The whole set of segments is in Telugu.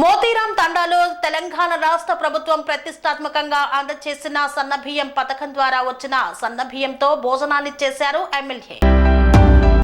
మోతీరాం తండాలో తెలంగాణ రాష్ట్ర ప్రభుత్వం ప్రతిష్టాత్మకంగా అందజేసిన సన్నబియ్యం పథకం ద్వారా వచ్చిన సన్నబియ్యంతో భోజనాలు చేశారు ఎమ్మెల్యే.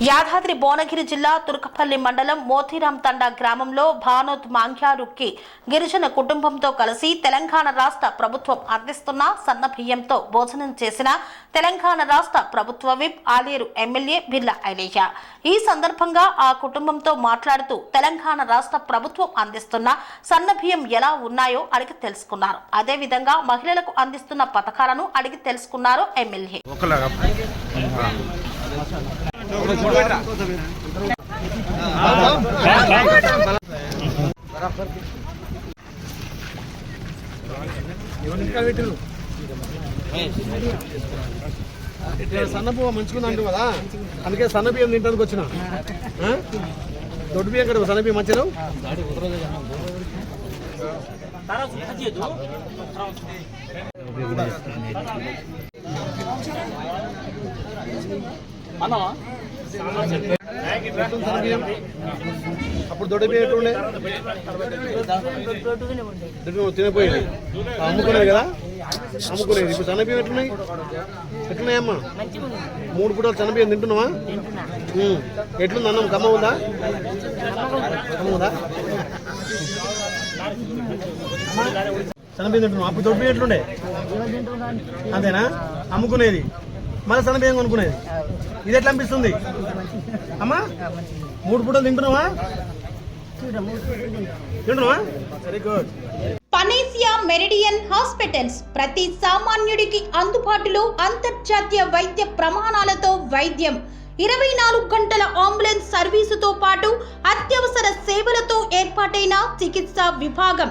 యాదాద్రి భువనగిరి జిల్లా తుర్కపల్లి మండలం మోతీరాం తండా గ్రామంలో భానోత్ మాంగ్యారుక్కి గిరిజన కుటుంబంతో కలిసి తెలంగాణ రాష్ట్ర ప్రభుత్వం అందిస్తున్న సన్న బియ్యంతో భోజనం చేసిన తెలంగాణ రాష్ట్ర ప్రభుత్వ విప్ ఆలేరు ఎమ్మెల్యే బిర్లా ఐలయ్య. ఈ సందర్భంగా ఆ కుటుంబంతో మాట్లాడుతూ తెలంగాణ రాష్ట్ర ప్రభుత్వం అందిస్తున్న సన్న బియ్యం ఎలా ఉన్నాయో అడిగి తెలుసుకున్నారు. అదేవిధంగా మహిళలకు అందిస్తున్న పథకాలను అడిగి తెలుసుకున్నారు ఎమ్మెల్యే. సన్నపు సన్న అంటు కదా అందుకే సన్న బియ్యం తింటానికి వచ్చిన దొడ్డు బియ్యం కదా సన్న బియ్యం మంచిగా అప్పుడు దొడ్డు ఎట్లుండే తినపోయింది. అమ్ముకునేది కదా? అమ్ముకునేది. ఇప్పుడు చనిపోయి ఎట్లున్నాయి? ఎట్లున్నాయమ్మా? మూడు పూటలు చనిపోయింది తింటున్నావా? ఎట్లుంది అన్నం? కమ్మ ఉందా? కమ్మ ఉందా? చనిపోయింది తింటున్నాం అప్పుడు దొడ్డు ఎట్లుండే అంతేనా? అమ్ముకునేది. మళ్ళీ చనిపోయింది కొనుక్కునేది. ఇది ఎట్లా అనిపిస్తుంది? అమ్మా మూడు పూటలు తింటున్నావా? తింటున్నావా? Very good Panacea Meridian hospitals ప్రతి సామాన్యుడికి అందుబాటులో అంతర్జాతీయ వైద్య ప్రమాణాలతో వైద్యం. ఇరవై నాలుగు గంటల అంబులెన్స్ సర్వీసుతో పాటు అత్యవసర సేవలతో ఏర్పాటైన చికిత్సా విభాగం.